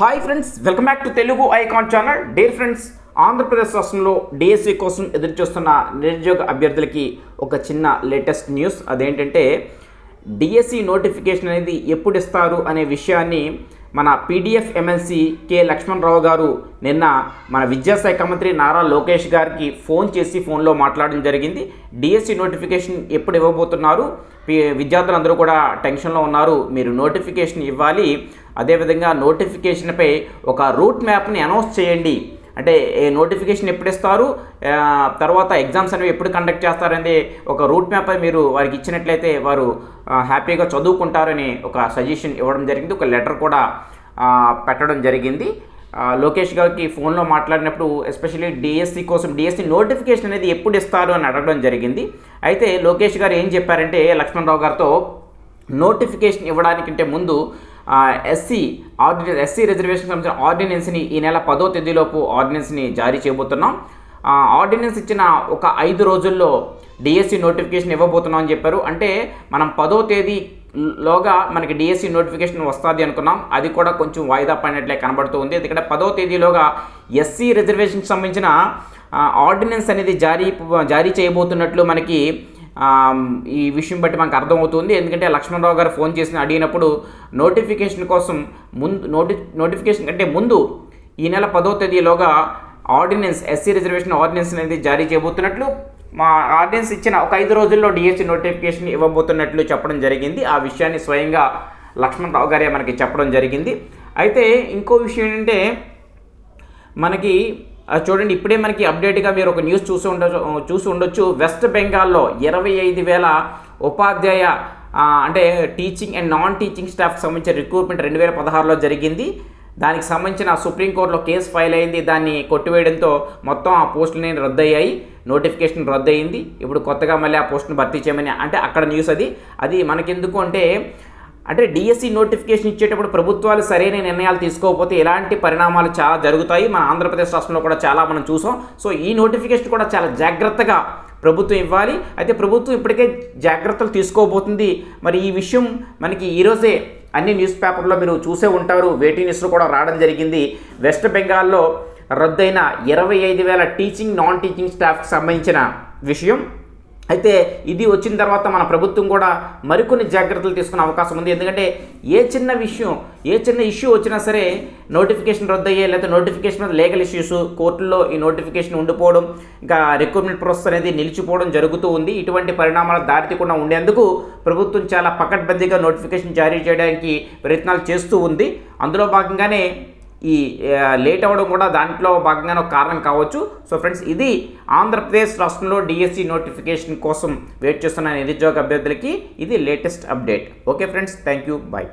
Hi friends welcome back to Telugu icon channel there friends Andhra Pradesh రాష్ట్రంలో DSC కోసం ఎదురు చూస్తున్న నిరుద్యోగ అభ్యర్థులకి ఒక చిన్న లేటెస్ట్ న్యూస్ అదేంటంటే డిఎస్సి నోటిఫికేషన్ అనేది ఎప్పుడు ఇస్తారు అనే విషయాన్ని మన పీడిఎఫ్ ఎమ్మెల్సీ కె లక్ష్మణరావు గారు నిన్న మన విద్యాశాఖ మంత్రి నారా లోకేష్ గారికి ఫోన్ చేసి ఫోన్లో మాట్లాడడం జరిగింది. డిఎస్సి నోటిఫికేషన్ ఎప్పుడు ఇవ్వబోతున్నారు? విద్యార్థులందరూ కూడా టెన్షన్లో ఉన్నారు. మీరు నోటిఫికేషన్ ఇవ్వాలి. అదేవిధంగా నోటిఫికేషన్పై ఒక రూట్ మ్యాప్ని అనౌన్స్ చేయండి. అంటే ఏ నోటిఫికేషన్ ఎప్పుడు ఇస్తారు తర్వాత ఎగ్జామ్స్ అనేవి ఎప్పుడు కండక్ట్ చేస్తారనేది ఒక రూట్ మ్యాప్ మీరు వారికి ఇచ్చినట్లయితే వారు హ్యాపీగా చదువుకుంటారని ఒక సజెషన్ ఇవ్వడం జరిగింది. ఒక లెటర్ కూడా పెట్టడం జరిగింది. లోకేష్ గారికి ఫోన్లో మాట్లాడినప్పుడు ఎస్పెషల్లీ డిఎస్సి కోసం డిఎస్సి నోటిఫికేషన్ అనేది ఎప్పుడు ఇస్తారు అని అడగడం జరిగింది. అయితే లోకేష్ గారు ఏం చెప్పారంటే లక్ష్మణరావు గారితో నోటిఫికేషన్ ఇవ్వడానికంటే ముందు ఎస్సీ ఆర్డినెన్స్ ఎస్సీ రిజర్వేషన్ సంబంధించిన ఆర్డినెన్స్ని ఈ నెల పదో తేదీలోపు ఆర్డినెన్స్ని జారీ చేయబోతున్నాం. ఆర్డినెన్స్ ఇచ్చిన ఒక ఐదు రోజుల్లో డిఎస్సి నోటిఫికేషన్ ఇవ్వబోతున్నాం అని చెప్పారు. అంటే మనం పదో తేదీ లోగా మనకి డిఎస్సి నోటిఫికేషన్ వస్తుంది అనుకున్నాం. అది కూడా కొంచెం వాయిదా పడినట్లే కనబడుతూ ఉంది. ఎందుకంటే పదో తేదీలోగా ఎస్సీ రిజర్వేషన్కి సంబంధించిన ఆర్డినెన్స్ అనేది జారీ జారీ చేయబోతున్నట్లు మనకి ఈ విషయం బట్టి మనకు అర్థమవుతుంది. ఎందుకంటే లక్ష్మణరావు గారు ఫోన్ చేసి అడిగినప్పుడు నోటిఫికేషన్ కోసం ముందు నోటి నోటిఫికేషన్ కంటే ముందు ఈ నెల పదో తేదీలోగా ఆర్డినెన్స్ ఎస్సీ రిజర్వేషన్ ఆర్డినెన్స్ అనేది జారీ చేయబోతున్నట్లు మా ఆర్డినెన్స్ ఇచ్చిన ఒక ఐదు రోజుల్లో డిఎస్సి నోటిఫికేషన్ ఇవ్వబోతున్నట్లు చెప్పడం జరిగింది. ఆ విషయాన్ని స్వయంగా లక్ష్మణరావు గారే మనకి చెప్పడం జరిగింది. అయితే ఇంకో విషయం ఏంటంటే మనకి చూడండి ఇప్పుడే మనకి అప్డేట్గా మీరు ఒక న్యూస్ చూసి ఉండొచ్చు చూసి ఉండొచ్చు. వెస్ట్ బెంగాల్లో ఇరవై ఐదు వేల ఉపాధ్యాయ అంటే టీచింగ్ అండ్ నాన్ టీచింగ్ స్టాఫ్కి సంబంధించిన రిక్రూట్మెంట్ రెండు వేల పదహారులో జరిగింది. దానికి సంబంధించిన సుప్రీంకోర్టులో కేసు ఫైల్ అయింది. దాన్ని కొట్టివేయడంతో మొత్తం ఆ పోస్టులని రద్దయ్యాయి. నోటిఫికేషన్ రద్దయింది. ఇప్పుడు కొత్తగా మళ్ళీ ఆ పోస్టును భర్తీ చేయమని అంటే అక్కడ న్యూస్ అది. అది మనకెందుకు అంటే అంటే డిఎస్సి నోటిఫికేషన్ ఇచ్చేటప్పుడు ప్రభుత్వాలు సరైన నిర్ణయాలు తీసుకోకపోతే ఎలాంటి పరిణామాలు చాలా జరుగుతాయి. మన ఆంధ్రప్రదేశ్ రాష్ట్రంలో కూడా చాలా మనం చూసాం. సో ఈ నోటిఫికేషన్ కూడా చాలా జాగ్రత్తగా ప్రభుత్వం ఇవ్వాలి. అయితే ప్రభుత్వం ఇప్పటికే జాగ్రత్తలు తీసుకోబోతుంది. మరి ఈ విషయం మనకి ఈరోజే అన్ని న్యూస్ పేపర్లో మీరు చూసే ఉంటారు. వేటీ న్యూస్లో కూడా రావడం జరిగింది. వెస్ట్ బెంగాల్లో రద్దయిన ఇరవై ఐదు వేల టీచింగ్ నాన్ టీచింగ్ స్టాఫ్కి సంబంధించిన విషయం. అయితే ఇది వచ్చిన తర్వాత మన ప్రభుత్వం కూడా మరికొన్ని జాగ్రత్తలు తీసుకునే అవకాశం ఉంది. ఎందుకంటే ఏ చిన్న విషయం ఏ చిన్న ఇష్యూ వచ్చినా సరే నోటిఫికేషన్ రద్దయ్యే లేకపోతే నోటిఫికేషన్ మీద లీగల్ ఇష్యూస్ కోర్టులో ఈ నోటిఫికేషన్ ఉండిపోవడం ఇంకా రిక్రూట్మెంట్ ప్రాసెస్ అనేది నిలిచిపోవడం జరుగుతూ ఉంది. ఇటువంటి పరిణామాలు దారితీయకుండా ఉండేందుకు ప్రభుత్వం చాలా పకడ్బందీగా నోటిఫికేషన్ జారీ చేయడానికి ప్రయత్నాలు చేస్తూ ఉంది. అందులో భాగంగానే ఈ లేట్ అవ్వడం కూడా దాంట్లో భాగంగానే ఒక కారణం కావచ్చు. సో ఫ్రెండ్స్ ఇది ఆంధ్రప్రదేశ్ రాష్ట్రంలో డిఎస్సి నోటిఫికేషన్ కోసం వెయిట్ చేస్తున్న నిరుద్యోగ అభ్యర్థులకి ఇది latest update okay friends thank you bye